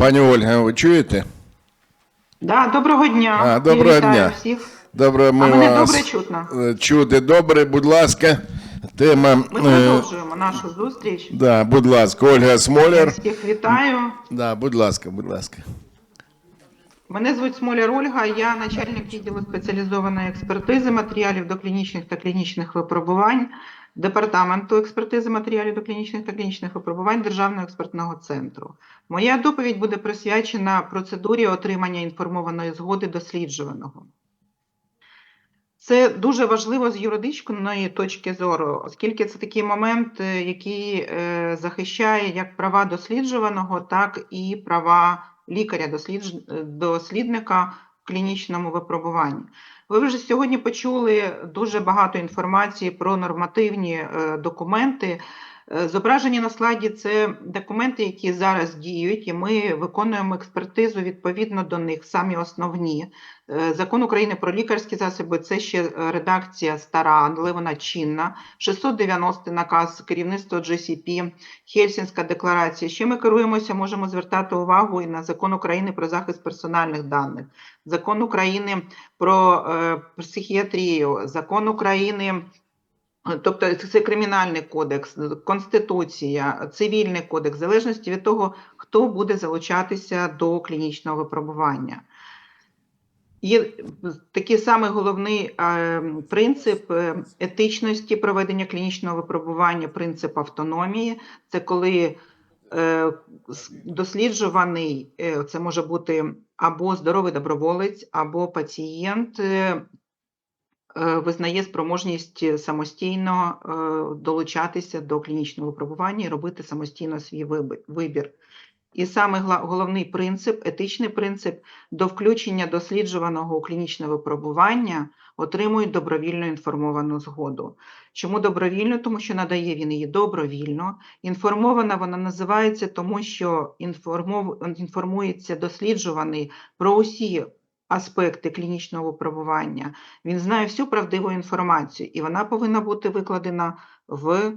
Пані Ольга, ви чуєте? Да, доброго дня. А, доброго вітаю дня. всіх. Добре, ми А мене вас добре чутно? е, чути добре, будь ласка. Тема. Ми е, продовжуємо нашу зустріч. да, будь ласка, Ольга Смоляр. Всіх вітаю. Да, будь ласка, будь ласка. Мене звуть Смоляр Ольга, я начальник відділу спеціалізованої експертизи матеріалів доклінічних та клінічних випробувань Департаменту експертизи матеріалів доклінічних та клінічних випробувань Державного експертного центру. Моя доповідь буде присвячена процедурі отримання інформованої згоди досліджуваного. Це дуже важливо з юридичної точки зору, оскільки це такий момент, е, який е, захищає як права досліджуваного, так і права лікаря-дослідника в клінічному випробуванні. Ви вже сьогодні почули дуже багато інформації про нормативні е, документи. Е, Зображені на слайді це документи, які зараз діють, і ми виконуємо експертизу відповідно до них, самі основні. Е, Закон України про лікарські засоби це ще редакція стара, але вона чинна. 690 наказ керівництва GCP, Хельсінська декларація. Ще ми керуємося, можемо звертати увагу і на закон України про захист персональних даних, закон України про е, психіатрію, закон України. Тобто це кримінальний кодекс, конституція, цивільний кодекс, в залежності від того, хто буде залучатися до клінічного випробування. Є такий самий головний е, принцип е, етичності проведення клінічного випробування, принцип автономії. Це коли е, досліджуваний, це може бути або здоровий доброволець, або пацієнт, визнає спроможність самостійно е, долучатися до клінічного випробування і робити самостійно свій вибір. І саме головний принцип, етичний принцип до включення досліджуваного у клінічне випробування отримують добровільно інформовану згоду. Чому добровільно? Тому що надає він її добровільно. Інформована вона називається, тому що інформується досліджуваний про усі аспекти клінічного випробування. Він знає всю правдиву інформацію, і вона повинна бути викладена в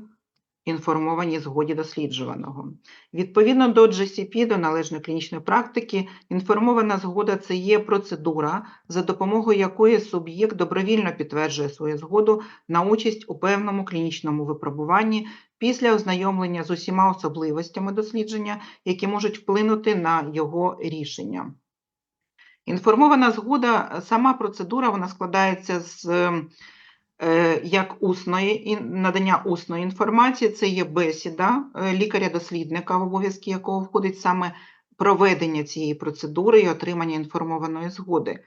інформованій згоді досліджуваного. Відповідно до GCP, до належної клінічної практики, інформована згода це є процедура, за допомогою якої суб'єкт добровільно підтверджує свою згоду на участь у певному клінічному випробуванні після ознайомлення з усіма особливостями дослідження, які можуть вплинути на його рішення. Інформована згода, сама процедура вона складається з е, як усної надання усної інформації, це є бесіда е, лікаря-дослідника, в обов'язки якого входить саме проведення цієї процедури і отримання інформованої згоди.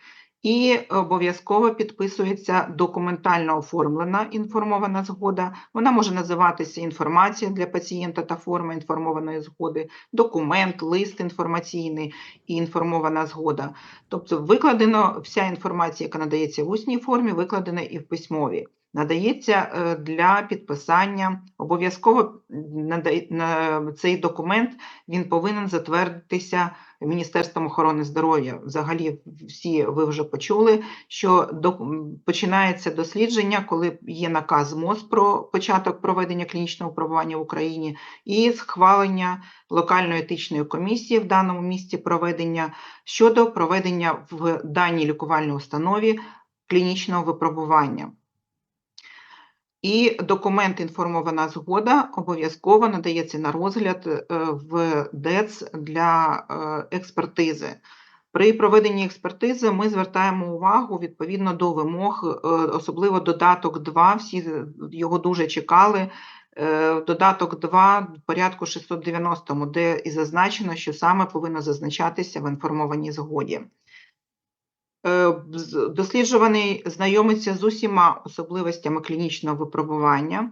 І обов'язково підписується документально оформлена інформована згода. Вона може називатися інформація для пацієнта та форма інформованої згоди, документ, лист інформаційний і інформована згода. Тобто викладено вся інформація, яка надається в усній формі, викладена і в письмовій. Надається е, для підписання обов'язково цей документ він повинен затвердитися Міністерством охорони здоров'я. Взагалі, всі ви вже почули, що починається дослідження, коли є наказ МОЗ про початок проведення клінічного випробування в Україні і схвалення локальної етичної комісії в даному місці проведення щодо проведення в даній лікувальній установі клінічного випробування. І документ інформована згода обов'язково надається на розгляд е, в ДЕЦ для е, експертизи. При проведенні експертизи ми звертаємо увагу відповідно до вимог, е, особливо додаток 2, всі його дуже чекали. Додаток 2 в порядку 690, де і зазначено, що саме повинно зазначатися в інформованій згоді. Е, Досліджуваний знайомиться з усіма особливостями клінічного випробування,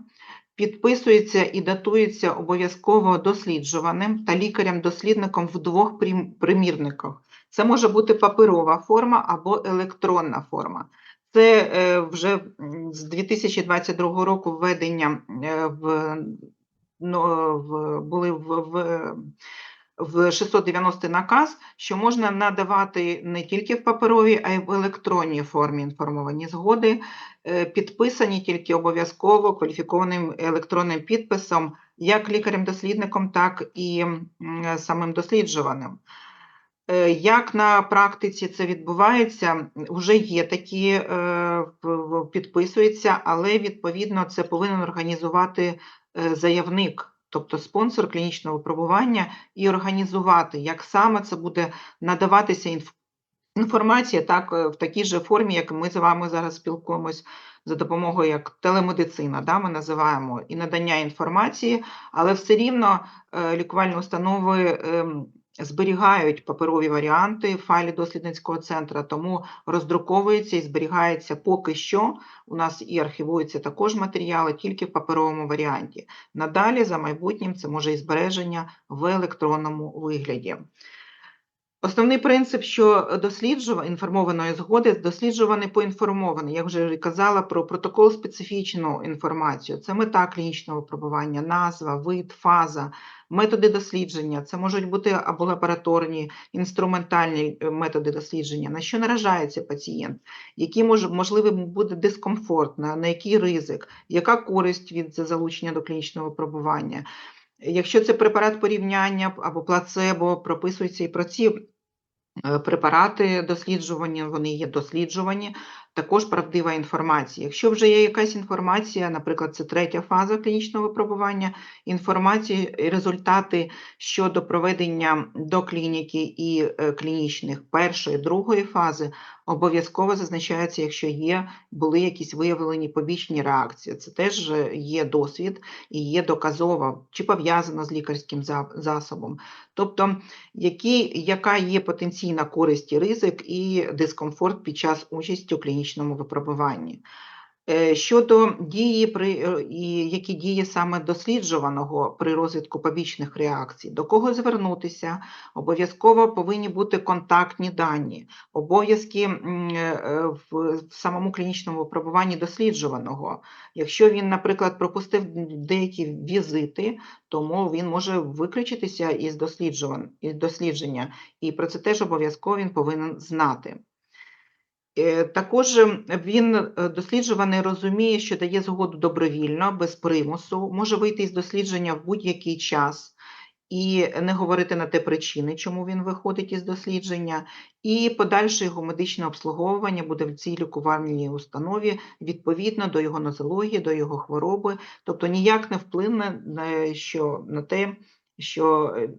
підписується і датується обов'язково досліджуваним та лікарем-дослідником в двох примірниках. Це може бути паперова форма або електронна форма. Це е, вже з 2022 року введення е, в, ну, в, були в, в в 690 наказ, що можна надавати не тільки в паперовій, а й в електронній формі інформовані згоди, е, підписані тільки обов'язково кваліфікованим електронним підписом як лікарем-дослідником, так і самим досліджуваним. Е, Як на практиці це відбувається? Вже є такі, е, підписуються, але відповідно це повинен організувати заявник, тобто спонсор клінічного випробування, і організувати, як саме це буде надаватися інформація, так е, в такій же формі, як ми з вами зараз спілкуємось за допомогою як телемедицина, да, ми називаємо і надання інформації, але все рівно е, лікувальні установи ем, зберігають паперові варіанти файлі дослідницького центру, тому роздруковується і зберігається поки що. У нас і архівуються також матеріали тільки в паперовому варіанті. Надалі за майбутнім це може і збереження в електронному вигляді. Основний принцип, що досліджува інформованої згоди досліджуваний поінформований. Я вже казала про протокол специфічну інформацію. Це мета клінічного випробування, назва, вид, фаза, методи дослідження. Це можуть бути або лабораторні, інструментальні е, методи дослідження, на що наражається пацієнт, який може можливий буде дискомфорт, на, який ризик, яка користь від залучення до клінічного випробування. Якщо це препарат порівняння або плацебо, прописується і про ці препарати досліджувані, вони є досліджувані, також правдива інформація. Якщо вже є якась інформація, наприклад, це третя фаза клінічного випробування, інформації, і результати щодо проведення до клініки і е, клінічних першої, другої фази обов'язково зазначається, якщо є, були якісь виявлені побічні реакції. Це теж є досвід і є доказово, чи пов'язано з лікарським засобом. Тобто, які, яка є потенційна користь і ризик і дискомфорт під час участі у клінічному випробуванні. Е, Щодо дії при е, які дії саме досліджуваного при розвитку побічних реакцій, до кого звернутися, обов'язково повинні бути контактні дані, обов'язки е, в, самому клінічному випробуванні досліджуваного. Якщо він, наприклад, пропустив деякі візити, тому він може виключитися із дослідження, і про це теж обов'язково він повинен знати. Е, Також ем, він е, досліджуваний розуміє, що дає згоду добровільно, без примусу, може вийти із дослідження в будь-який час і не говорити на те причини, чому він виходить із дослідження, і подальше його медичне обслуговування буде в цій лікувальній установі відповідно до його нозології, до його хвороби, тобто ніяк не вплине на, що, на те, що е,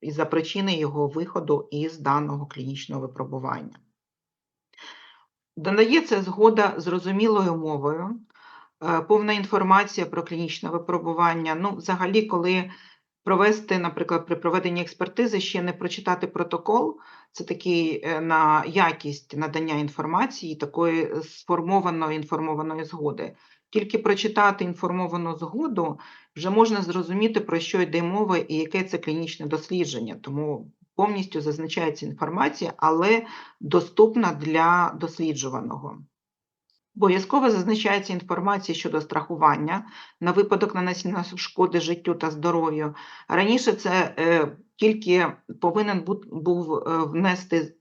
із-за причини його виходу із даного клінічного випробування. Додається згода зрозумілою мовою, е, повна інформація про клінічне випробування. Ну, взагалі, коли провести, наприклад, при проведенні експертизи ще не прочитати протокол, це такий е, на якість надання інформації, такої сформованої інформованої згоди. Тільки прочитати інформовану згоду вже можна зрозуміти, про що йде мова і яке це клінічне дослідження. Тому повністю зазначається інформація, але доступна для досліджуваного. Обов'язково зазначається інформація щодо страхування на випадок нанесення шкоди життю та здоров'ю. Раніше це е, тільки повинен був е, внести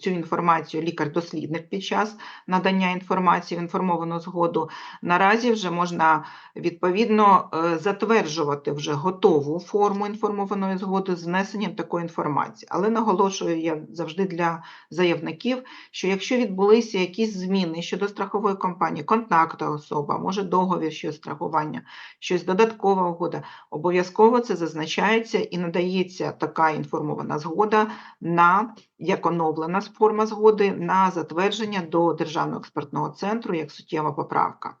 цю інформацію лікар-дослідник під час надання інформації в інформовану згоду. Наразі вже можна відповідно е, затверджувати вже готову форму інформованої згоди з внесенням такої інформації. Але наголошую я завжди для заявників, що якщо відбулися якісь зміни щодо страхової компанії, контактна особа, може договір щодо страхування, щось додаткова угода, обов'язково це зазначається і надається така інформована згода на як оновлена форма згоди на затвердження до Державного експертного центру як суттєва поправка.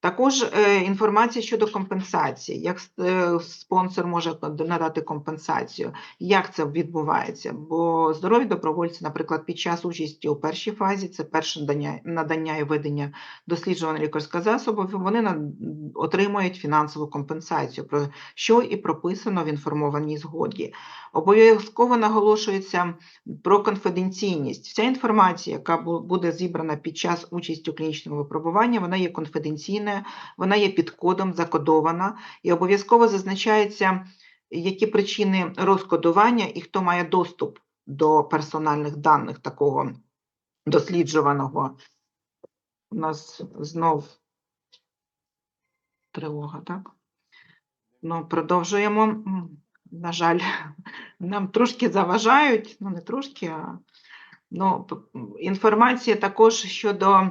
Також е, інформація щодо компенсації, як е, спонсор може надати компенсацію, як це відбувається. Бо здорові добровольці, наприклад, під час участі у першій фазі, це перше надання, надання і ведення досліджуваного лікарського засобу, вони отримують фінансову компенсацію, про що і прописано в інформованій згоді. Обов'язково наголошується про конфіденційність. Вся інформація, яка буде зібрана під час участі у клінічному випробуванні, вона є конфіденційною, вона є під кодом, закодована, і обов'язково зазначається, які причини розкодування і хто має доступ до персональних даних такого досліджуваного. У нас знов тривога, так? Ну, продовжуємо. На жаль, нам трошки заважають, ну не трошки, а ну, інформація також щодо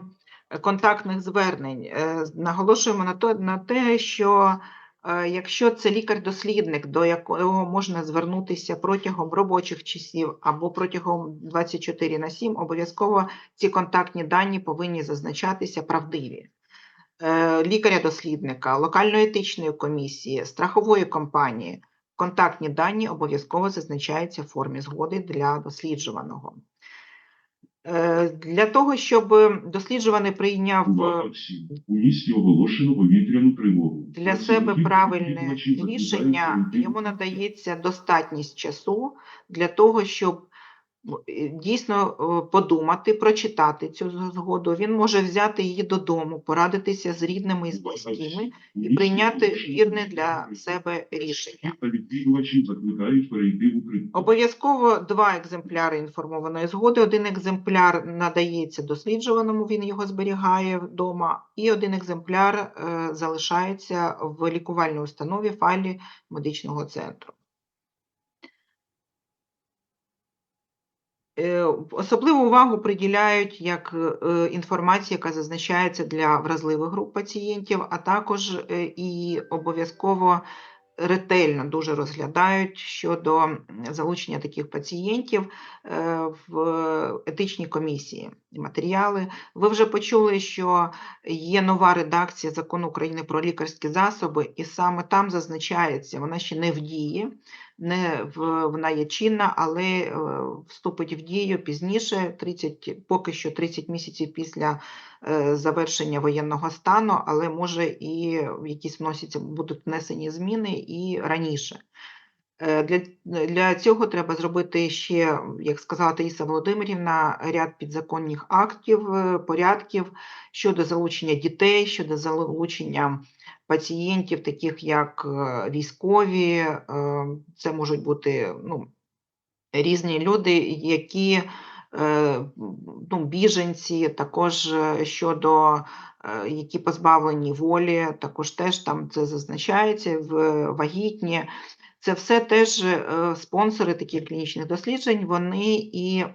контактних звернень. Е, Наголошуємо на то, на те, що е, якщо це лікар-дослідник, до якого можна звернутися протягом робочих часів або протягом 24 на 7, обов'язково ці контактні дані повинні зазначатися правдиві. Е, Лікаря-дослідника, локально-етичної комісії, страхової компанії. Контактні дані обов'язково зазначаються в формі згоди для досліджуваного. Е, Для того, щоб досліджуваний прийняв е, У місті оголошено повітряну тривогу. для себе правильне рішення, йому надається достатність часу для того, щоб дійсно подумати, прочитати цю згоду. Він може взяти її додому, порадитися з рідними і з близькими і прийняти вірне для себе рішення. Обов'язково два екземпляри інформованої згоди. Один екземпляр надається досліджуваному, він його зберігає вдома, і один екземпляр е, залишається в лікувальній установі файлі медичного центру. Особливу увагу приділяють як е, інформація, яка зазначається для вразливих груп пацієнтів, а також е, і обов'язково ретельно дуже розглядають щодо залучення таких пацієнтів е, в етичній комісії. Матеріали. Ви вже почули, що є нова редакція закону України про лікарські засоби, і саме там зазначається, вона ще не в дії, не в, вона є чинна, але е, вступить в дію пізніше, 30, поки що 30 місяців після е, завершення воєнного стану, але може і якісь вносяться, будуть внесені зміни і раніше. Е, Для, для цього треба зробити ще, як сказала Таїса Володимирівна, ряд підзаконних актів, е, порядків щодо залучення дітей, щодо залучення пацієнтів, таких як е, військові, це можуть бути ну, різні люди, які ну, біженці, також щодо які позбавлені волі, також теж там це зазначається в вагітні. Це все теж е, спонсори таких клінічних досліджень, вони і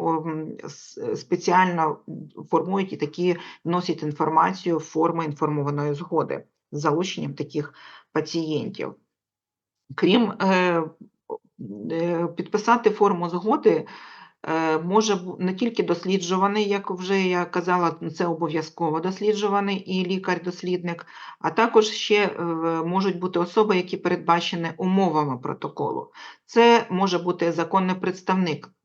спеціально формують і такі вносять інформацію в форми інформованої згоди з залученням таких пацієнтів. Крім е, е, підписати форму згоди може бу- не тільки досліджуваний, як вже я казала, це обов'язково досліджуваний і лікар-дослідник, а також ще е, можуть бути особи, які передбачені умовами протоколу. Це може бути законний представник е,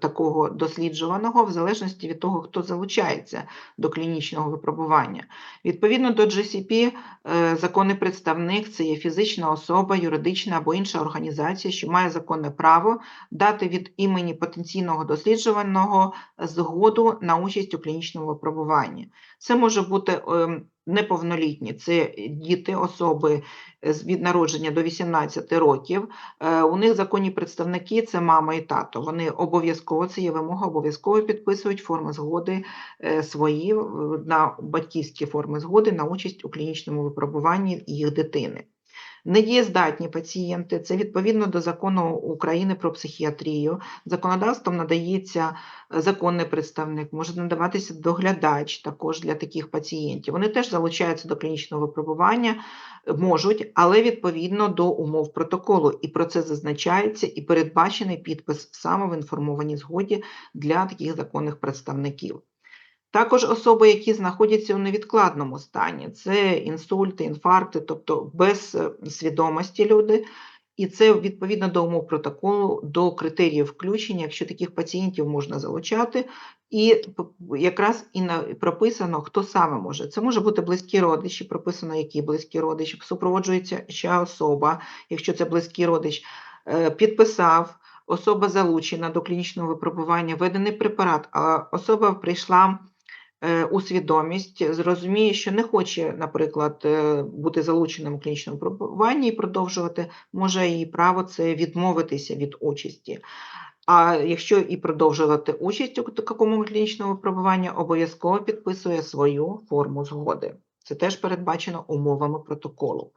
такого досліджуваного, в залежності від того, хто залучається до клінічного випробування. Відповідно до GCP, е, законний представник це є фізична особа, юридична або інша організація, що має законне право дати від імені потенційного досліджуваного згоду на участь у клінічному випробуванні. Це може бути ем, неповнолітні, це діти, особи від народження до 18 років. Е, У них законні представники це мама і тато. Вони обов'язково, це є вимога, обов'язково підписують форми згоди е, свої на батьківські форми згоди на участь у клінічному випробуванні їх дитини. Недієздатні пацієнти це відповідно до закону України про психіатрію. Законодавством надається е, законний представник, може надаватися доглядач також для таких пацієнтів. Вони теж залучаються до клінічного випробування, е, можуть, але відповідно до умов протоколу. І про це зазначається і передбачений підпис саме в інформованій згоді для таких законних представників. Також особи, які знаходяться у невідкладному стані, це інсульти, інфаркти, тобто без е, свідомості люди, і це відповідно до умов протоколу, до критеріїв включення, якщо таких пацієнтів можна залучати, і якраз і прописано, хто саме може. Це може бути близькі родичі, прописано, які близькі родичі, супроводжується ще особа, якщо це близький родич, е, підписав. Особа залучена до клінічного випробування, введений препарат, а особа прийшла у свідомість, зрозуміє, що не хоче, наприклад, е, бути залученим у клінічному випробуванні і продовжувати, може її право це відмовитися від участі. А якщо і продовжувати участь у такому клінічному випробуванні, обов'язково підписує свою форму згоди. Це теж передбачено умовами протоколу.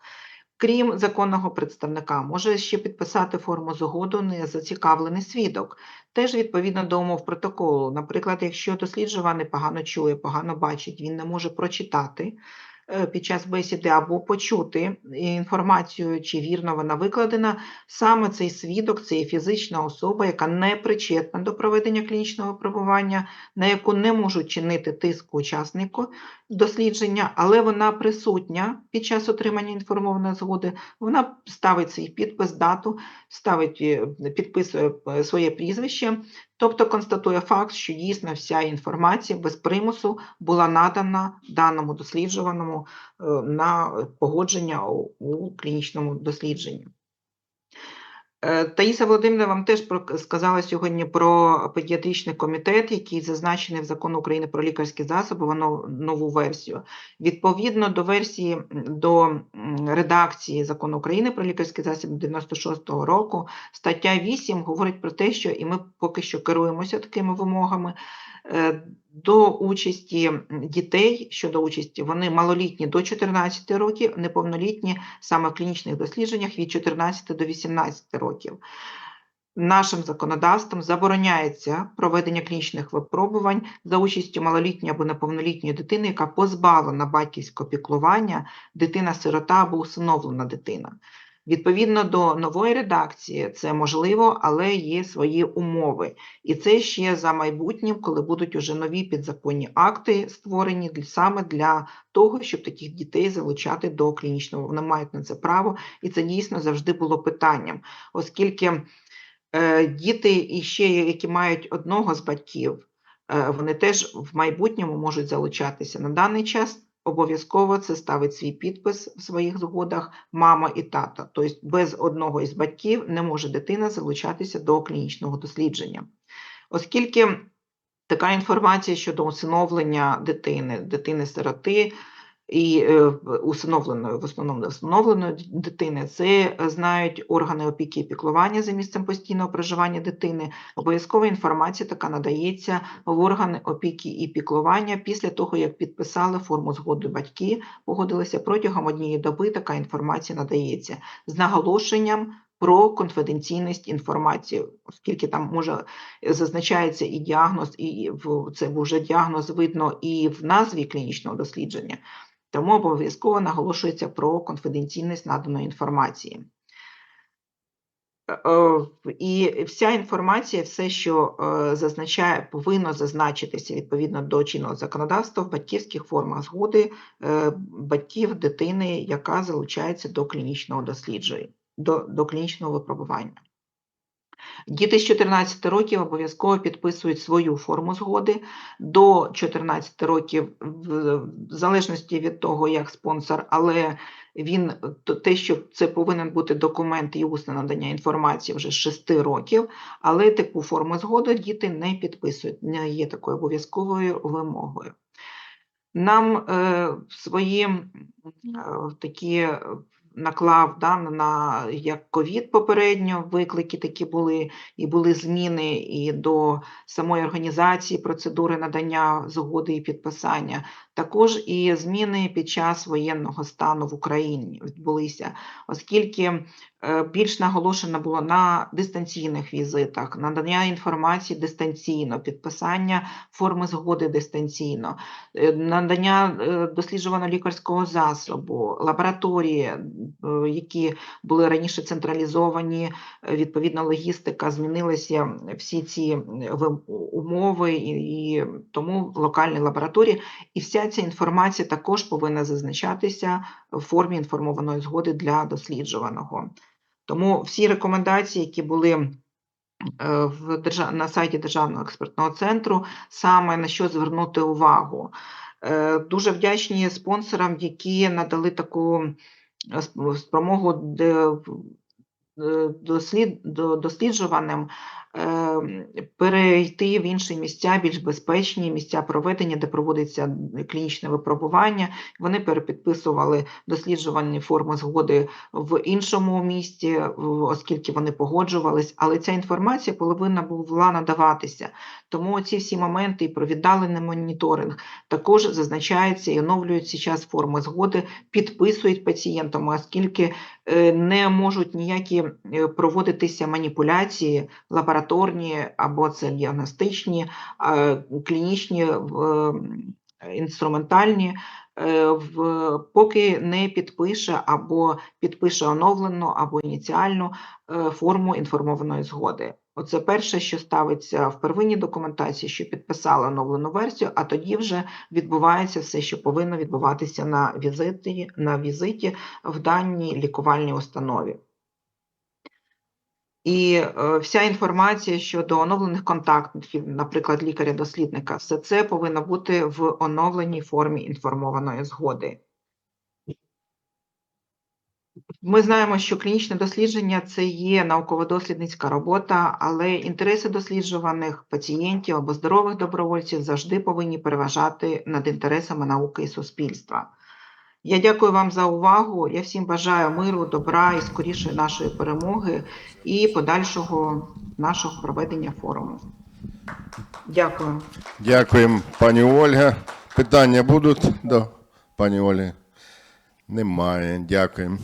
Крім законного представника, може ще підписати форму згоду незацікавлений свідок, теж відповідно до умов протоколу. Наприклад, якщо досліджуваний погано чує, погано бачить, він не може прочитати під час бесіди або почути інформацію, чи вірно вона викладена, саме цей свідок це є фізична особа, яка не причетна до проведення клінічного випробування, на яку не можуть чинити тиск учаснику дослідження, але вона присутня під час отримання інформованої згоди. Вона ставить свій підпис, дату, ставить, е, підписує е, своє прізвище, тобто констатує факт, що дійсно вся інформація без примусу була надана даному досліджуваному е, на погодження у, клінічному дослідженні. Е, Таїса Володимирівна вам теж сказала сьогодні про педіатричний комітет, який зазначений в закону України про лікарські засоби, воно нову версію. Відповідно до версії до редакції закону України про лікарські засоби 96-го року, стаття 8 говорить про те, що і ми поки що керуємося такими вимогами. е, До участі дітей щодо участі, вони малолітні до 14 років, неповнолітні саме в клінічних дослідженнях від 14 до 18 років. Нашим законодавством забороняється проведення клінічних випробувань за участю малолітньої або неповнолітньої дитини, яка позбавлена батьківського піклування, дитина-сирота або усиновлена дитина. Відповідно до нової редакції, це можливо, але є свої умови. І це ще за майбутнім, коли будуть уже нові підзаконні акти створені для, саме для того, щоб таких дітей залучати до клінічного. Вони мають на це право, і це дійсно завжди було питанням, оскільки діти і ще які мають одного з батьків, е, вони теж в майбутньому можуть залучатися. На даний час обов'язково це ставить свій підпис в своїх згодах мама і тато. Тобто без одного із батьків не може дитина залучатися до клінічного дослідження. Оскільки така інформація щодо усиновлення дитини, дитини-сироти і е, усиновленої, в основному усиновленої дитини, це е, знають органи опіки і піклування за місцем постійного проживання дитини. Обов'язкова інформація така надається в органи опіки і піклування після того, як підписали форму згоди батьки, погодилися протягом однієї доби. Така інформація надається з наголошенням. Про конфіденційність інформації, оскільки там може е, зазначається і діагноз, і в це вже діагноз видно і в назві клінічного дослідження, тому обов'язково наголошується про конфіденційність наданої інформації. Е, е, І вся інформація, все, що е, зазначає, повинно зазначитися відповідно до чинного законодавства в батьківських формах згоди батьків дитини, яка залучається до клінічного дослідження, до, до клінічного випробування. Діти з 14 років обов'язково підписують свою форму згоди. До 14 років, в залежності від того, як спонсор, але він те, що це повинен бути документ і усне надання інформації вже з 6 років, але таку форму згоди діти не підписують, не є такою обов'язковою вимогою. Нам е, свої е, такі наклав да, на як ковід попередньо, виклики такі були, і були зміни і до самої організації процедури надання згоди і підписання. Також і зміни під час воєнного стану в Україні відбулися, оскільки е, більш наголошено було на дистанційних візитах, надання інформації дистанційно, підписання форми згоди дистанційно, е, надання е, досліджуваного лікарського засобу, лабораторії, які були раніше централізовані, е, відповідно, логістика змінилася, всі ці е, умови, і, тому локальні лабораторії. І вся ця інформація також повинна зазначатися в формі інформованої згоди для досліджуваного. Тому всі рекомендації, які були е, в держа... на сайті Державного експертного центру, саме на що звернути увагу. Е, Дуже вдячні спонсорам, які надали таку е, спромогу е, дослід... до- досліджуваним перейти в інші місця, більш безпечні місця проведення, де проводиться клінічне випробування. Вони перепідписували досліджувальні форми згоди в іншому місті, оскільки вони погоджувались, але ця інформація повинна була надаватися. Тому ці всі моменти і про віддалений моніторинг також зазначаються і оновлюються час форми згоди, підписують пацієнтам, оскільки е, не можуть ніякі е, проводитися маніпуляції лабораторні або це діагностичні, клінічні, інструментальні, е, поки не підпише або підпише оновлену або ініціальну е, форму інформованої згоди. Оце перше, що ставиться в первинній документації, що підписала оновлену версію, а тоді вже відбувається все, що повинно відбуватися на візиті, на візиті в даній лікувальній установі. І е, вся інформація щодо оновлених контактів, наприклад, лікаря-дослідника, все це повинно бути в оновленій формі інформованої згоди. Ми знаємо, що клінічне дослідження це є науково-дослідницька робота, але інтереси досліджуваних пацієнтів або здорових добровольців завжди повинні переважати над інтересами науки і суспільства. Я дякую вам за увагу. Я всім бажаю миру, добра і скорішої нашої перемоги і подальшого нашого проведення форуму. Дякую. Дякуємо, пані Ольга. Питання будуть до пані Ольги? Немає. Дякуємо.